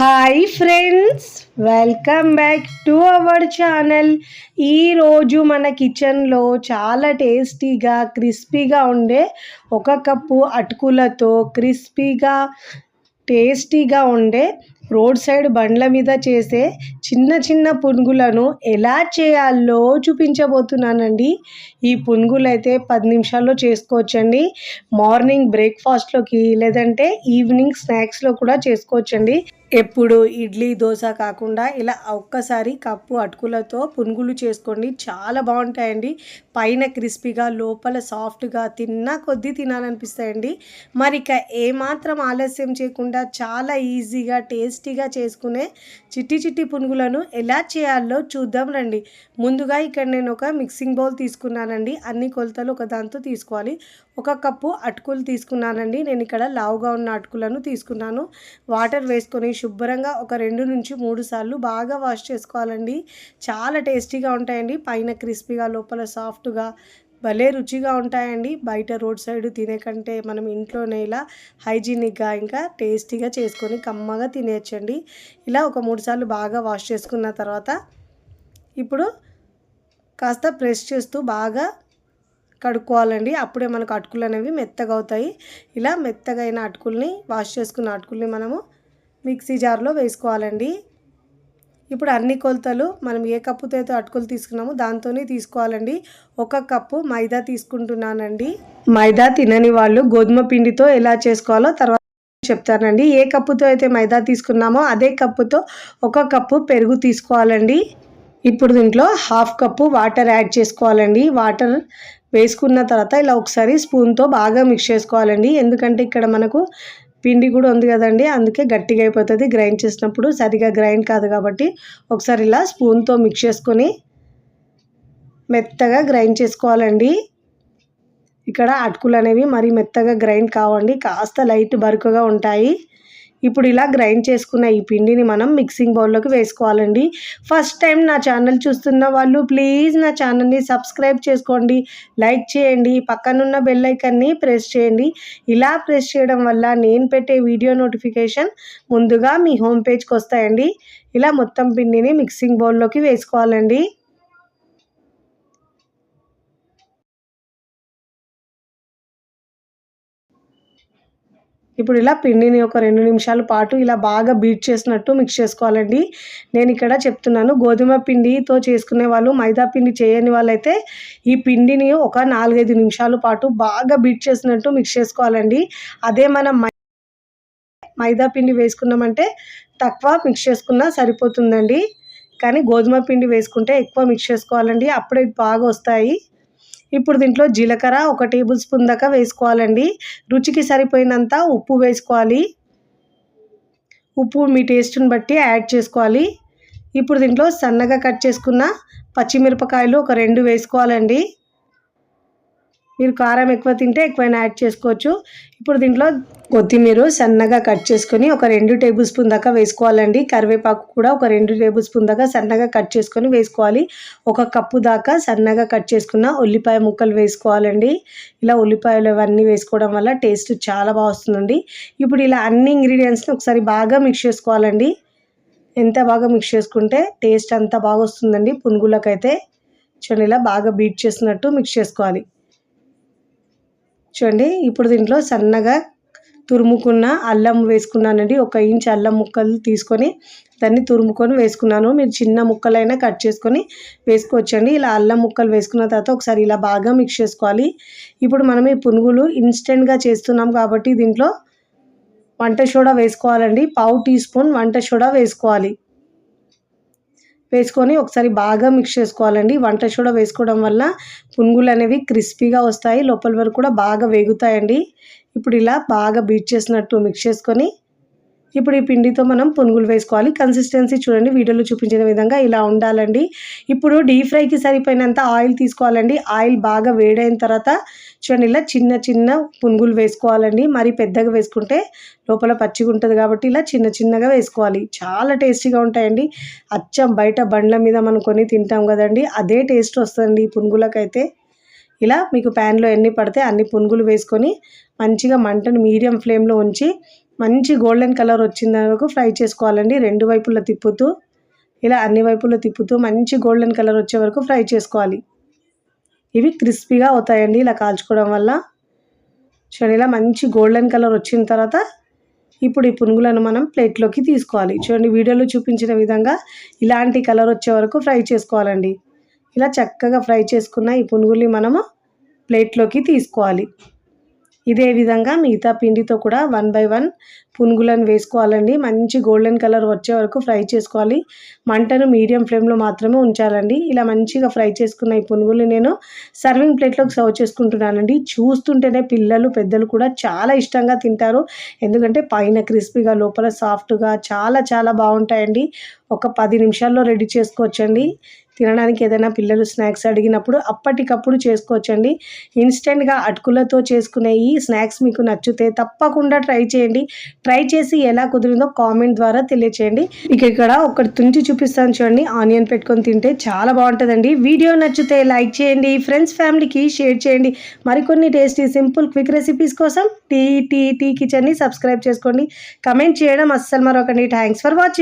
Hi friends welcome back to our channel ఈరోజు మన కిచెన్లో చాలా టేస్టీగా క్రిస్పీగా ఉండే ఒక కప్పు అటుకులతో క్రిస్పీగా టేస్టీగా ఉండే రోడ్ సైడ్ బండ్ల మీద చేసే చిన్న చిన్న పునుగులను ఎలా చేయాలో చూపించబోతున్నానండి. ఈ పునుగులు అయితే పది నిమిషాల్లో చేసుకోవచ్చండి. మార్నింగ్ బ్రేక్ఫాస్ట్లోకి లేదంటే ఈవినింగ్ స్నాక్స్లో కూడా చేసుకోవచ్చండి. ఎప్పుడు ఇడ్లీ దోశ కాకుండా ఇలా ఒక్కసారి కప్పు అటుకులతో పునుగులు చేసుకోండి. చాలా బాగుంటాయండి. పైన క్రిస్పీగా లోపల సాఫ్ట్గా తిన్నా కొద్దీ తినాలనిపిస్తాయండి. మరి ఇక ఏమాత్రం ఆలస్యం చేయకుండా చాలా ఈజీగా టేస్టీగా చేసుకునే చిట్టి చిట్టి పునుగులను ఎలా చేయాలో చూద్దాం రండి. ముందుగా ఇక్కడ నేను ఒక మిక్సింగ్ బౌల్ తీసుకున్నానండి. అన్ని కొలతలు ఒక దాంతో తీసుకోవాలి. ఒక కప్పు అటుకులు తీసుకున్నానండి. నేను ఇక్కడ లావుగా ఉన్న అటుకులను తీసుకున్నాను. వాటర్ వేసుకొని శుభ్రంగా ఒక రెండు నుంచి మూడు సార్లు బాగా వాష్ చేసుకోవాలండి. చాలా టేస్టీగా ఉంటాయండి. పైన క్రిస్పీగా లోపల సాఫ్ట్గా భలే రుచిగా ఉంటాయండి. బయట రోడ్ సైడ్ తినే కంటే మనం ఇంట్లోనే ఇలా హైజీనిక్గా ఇంకా టేస్టీగా చేసుకొని కమ్మగా తినేయచ్చండి. ఇలా ఒక మూడు సార్లు బాగా వాష్ చేసుకున్న తర్వాత ఇప్పుడు కాస్త ప్రెస్ చేస్తూ బాగా కడుక్కోవాలండి. అప్పుడే మనకు అటుకులు అనేవి మెత్తగా అవుతాయి. ఇలా మెత్తగా అయిన అటుకుల్ని వాష్ చేసుకున్న అటుకుల్ని మనము మిక్సీ జార్లో వేసుకోవాలండి. ఇప్పుడు అన్ని కొలతలు మనం ఏ కప్పుతో అయితే అటుకులు తీసుకున్నామో దాంతోనే తీసుకోవాలండి. ఒక కప్పు మైదా తీసుకుంటున్నానండి. మైదా తినని వాళ్ళు గోధుమ పిండితో ఎలా చేసుకోవాలో తర్వాత చెప్తానండి. ఏ కప్పుతో అయితే మైదా తీసుకున్నామో అదే కప్పుతో ఒక కప్పు పెరుగు తీసుకోవాలండి. ఇప్పుడు దీంట్లో హాఫ్ కప్పు వాటర్ యాడ్ చేసుకోవాలండి. వాటర్ వేసుకున్న తర్వాత ఇలా ఒకసారి స్పూన్తో బాగా మిక్స్ చేసుకోవాలండి. ఎందుకంటే ఇక్కడ మనకు పిండి కూడా ఉంది కదండి. అందుకే గట్టిగా అయిపోతుంది. గ్రైండ్ చేసినప్పుడు సరిగా గ్రైండ్ కాదు కాబట్టి ఒకసారి ఇలా స్పూన్తో మిక్స్ చేసుకొని మెత్తగా గ్రైండ్ చేసుకోవాలండి. ఇక్కడ అటుకులు అనేవి మరీ మెత్తగా గ్రైండ్ కావండి. కాస్త లైట్ బరుకుగా ఉంటాయి. ఇప్పుడు ఇలా గ్రైండ్ చేసుకున్న ఈ పిండిని మనం మిక్సింగ్ బౌల్లోకి వేసుకోవాలండి. ఫస్ట్ టైం నా ఛానల్ చూస్తున్న వాళ్ళు ప్లీజ్ నా ఛానల్ని సబ్స్క్రైబ్ చేసుకోండి. లైక్ చేయండి. పక్కనున్న బెల్ ఐకన్ని ప్రెస్ చేయండి. ఇలా ప్రెస్ చేయడం వల్ల నేను పెట్టే వీడియో నోటిఫికేషన్ ముందుగా మీ హోమ్ పేజ్కి వస్తాయండి. ఇలా మొత్తం పిండిని మిక్సింగ్ బౌల్లోకి వేసుకోవాలండి. ఇప్పుడు ఇలా పిండిని ఒక రెండు నిమిషాల పాటు ఇలా బాగా బీట్ చేసినట్టు మిక్స్ చేసుకోవాలండి. నేను ఇక్కడ చెప్తున్నాను గోధుమ పిండితో చేసుకునే వాళ్ళు మైదా పిండి చేయని వాళ్ళైతే ఈ పిండిని ఒక నాలుగైదు నిమిషాల పాటు బాగా బీట్ చేసినట్టు మిక్స్ చేసుకోవాలండి. అదే మనం మైదా పిండి వేసుకున్నామంటే తక్కువ మిక్స్ చేసుకున్నా సరిపోతుందండి. కానీ గోధుమ పిండి వేసుకుంటే ఎక్కువ మిక్స్ చేసుకోవాలండి. అప్పుడే బాగా వస్తాయి. ఇప్పుడు దీంట్లో జీలకర్ర ఒక టేబుల్ స్పూన్ దాకా వేసుకోవాలండి. రుచికి సరిపోయినంత ఉప్పు వేసుకోవాలి. ఉప్పు మీ టేస్ట్ని బట్టి యాడ్ చేసుకోవాలి. ఇప్పుడు దీంట్లో సన్నగా కట్ చేసుకున్న పచ్చిమిరపకాయలు ఒక రెండు వేసుకోవాలండి. మీరు కారం ఎక్కువ తింటే ఎక్కువైనా యాడ్ చేసుకోవచ్చు. ఇప్పుడు దీంట్లో కొత్తిమీర సన్నగా కట్ చేసుకొని ఒక రెండు టేబుల్ స్పూన్ దాకా వేసుకోవాలండి. కరివేపాకు కూడా ఒక రెండు టేబుల్ స్పూన్ దాకా సన్నగా కట్ చేసుకొని వేసుకోవాలి. ఒక కప్పు దాకా సన్నగా కట్ చేసుకున్న ఉల్లిపాయ ముక్కలు వేసుకోవాలండి. ఇలా ఉల్లిపాయలు అవన్నీ వేసుకోవడం వల్ల టేస్ట్ చాలా బాగా వస్తుందండి. ఇప్పుడు ఇలా అన్ని ఇంగ్రీడియంట్స్ని ఒకసారి బాగా మిక్స్ చేసుకోవాలండి. ఎంత బాగా మిక్స్ చేసుకుంటే టేస్ట్ అంత బాగా వస్తుందండి. పునుగులకైతే చూడండి ఇలా బాగా బీట్ చేసినట్టు మిక్స్ చేసుకోవాలి. చూడండి ఇప్పుడు దీంట్లో సన్నగా తురుముకున్న అల్లం వేసుకున్నానండి. ఒక ఇంచ్ అల్లం ముక్కలు తీసుకొని దాన్ని తురుముకొని వేసుకున్నాను. మీరు చిన్న ముక్కలైనా కట్ చేసుకొని వేసుకోవచ్చండి. ఇలా అల్లం ముక్కలు వేసుకున్న తర్వాత ఒకసారి ఇలా బాగా మిక్స్ చేసుకోవాలి. ఇప్పుడు మనం ఈ పునుగులు ఇన్స్టెంట్గా చేస్తున్నాం కాబట్టి దీంట్లో వంట సోడా వేసుకోవాలండి. పావు టీ స్పూన్ వంట సోడా వేసుకోవాలి. వేసుకొని ఒకసారి బాగా మిక్స్ చేసుకోవాలండి. వంట సోడా వేసుకోవడం వల్ల పునుగులు అనేవి క్రిస్పీగా వస్తాయి. లోపల వరకు కూడా బాగా వేగుతాయండి. ఇప్పుడు ఇలా బాగా బీట్ చేసినట్టు మిక్స్ చేసుకొని ఇప్పుడు ఈ పిండితో మనం పునుగులు వేసుకోవాలి. కన్సిస్టెన్సీ చూడండి వీడియోలో చూపించిన విధంగా ఇలా ఉండాలండి. ఇప్పుడు డీప్ ఫ్రైకి సరిపోయినంత ఆయిల్ తీసుకోవాలండి. ఆయిల్ బాగా వేడైన తర్వాత చూడండి ఇలా చిన్న చిన్న పునుగులు వేసుకోవాలండి. మరి పెద్దగా వేసుకుంటే లోపల పచ్చిగా ఉంటుంది కాబట్టి ఇలా చిన్న చిన్నగా వేసుకోవాలి. చాలా టేస్టీగా ఉంటాయండి. అచ్చం బయట బండ్ల మీద మనం కొని తింటాం కదండి అదే టేస్ట్ వస్తుందండి ఈ పునుగులకైతే. ఇలా మీకు ప్యాన్లో ఎన్ని పడితే అన్ని పునుగులు వేసుకొని మంచిగా మంటను మీడియం ఫ్లేమ్లో ఉంచి మంచి గోల్డెన్ కలర్ వచ్చిన వరకు ఫ్రై చేసుకోవాలండి. రెండు వైపులా తిప్పుతూ ఇలా అన్ని వైపులా తిప్పుతూ మంచి గోల్డెన్ కలర్ వచ్చే వరకు ఫ్రై చేసుకోవాలి. ఇవి క్రిస్పీగా అవుతాయండి ఇలా కాల్చుకోవడం వల్ల. చూడండి ఇలా మంచి గోల్డెన్ కలర్ వచ్చిన తర్వాత ఇప్పుడు ఈ పునుగులను మనం ప్లేట్లోకి తీసుకోవాలి. చూడండి వీడియోలో చూపించిన విధంగా ఇలాంటి కలర్ వచ్చే వరకు ఫ్రై చేసుకోవాలండి. ఇలా చక్కగా ఫ్రై చేసుకున్న ఈ పునుగుల్ని మనము ప్లేట్లోకి తీసుకోవాలి. ఇదే విధంగా మిగతా పిండితో కూడా వన్ బై వన్ పునుగులను వేసుకోవాలండి. మంచి గోల్డెన్ కలర్ వచ్చే వరకు ఫ్రై చేసుకోవాలి. మంటను మీడియం ఫ్లేమ్లో మాత్రమే ఉంచాలండి. ఇలా మంచిగా ఫ్రై చేసుకున్న ఈ పునుగులు నేను సర్వింగ్ ప్లేట్లోకి సర్వ్ చేసుకుంటున్నానండి. చూస్తుంటేనే పిల్లలు పెద్దలు కూడా చాలా ఇష్టంగా తింటారు. ఎందుకంటే పైన క్రిస్పీగా లోపల సాఫ్ట్గా చాలా చాలా బాగుంటాయండి. ఒక పది నిమిషాల్లో రెడీ చేసుకోవచ్చండి. తినడానికి ఏదైనా పిల్లలు స్నాక్స్ అడిగినప్పుడు అప్పటికప్పుడు చేసుకోవచ్చండి. ఇన్స్టెంట్గా అటుకులతో చేసుకునే ఈ స్నాక్స్ మీకు నచ్చితే తప్పకుండా ట్రై చేయండి. ట్రై చేసి ఎలా కుదిరిందో కామెంట్ ద్వారా తెలియచేయండి. ఇక ఇక్కడ ఒకటి తుంచి చూపిస్తాను చూడండి. ఆనియన్ పెట్టుకొని తింటే చాలా బాగుంటుందండి. వీడియో నచ్చితే లైక్ చేయండి ఫ్రెండ్స్ ఫ్యామిలీకి షేర్ చేయండి. మరికొన్ని టేస్టీ సింపుల్ క్విక్ రెసిపీస్ కోసం టీ టీ టీ కిచెన్ని సబ్స్క్రైబ్ చేసుకోండి. కమెంట్ చేయడం అస్సలు మరొకండి. Thanks for watching.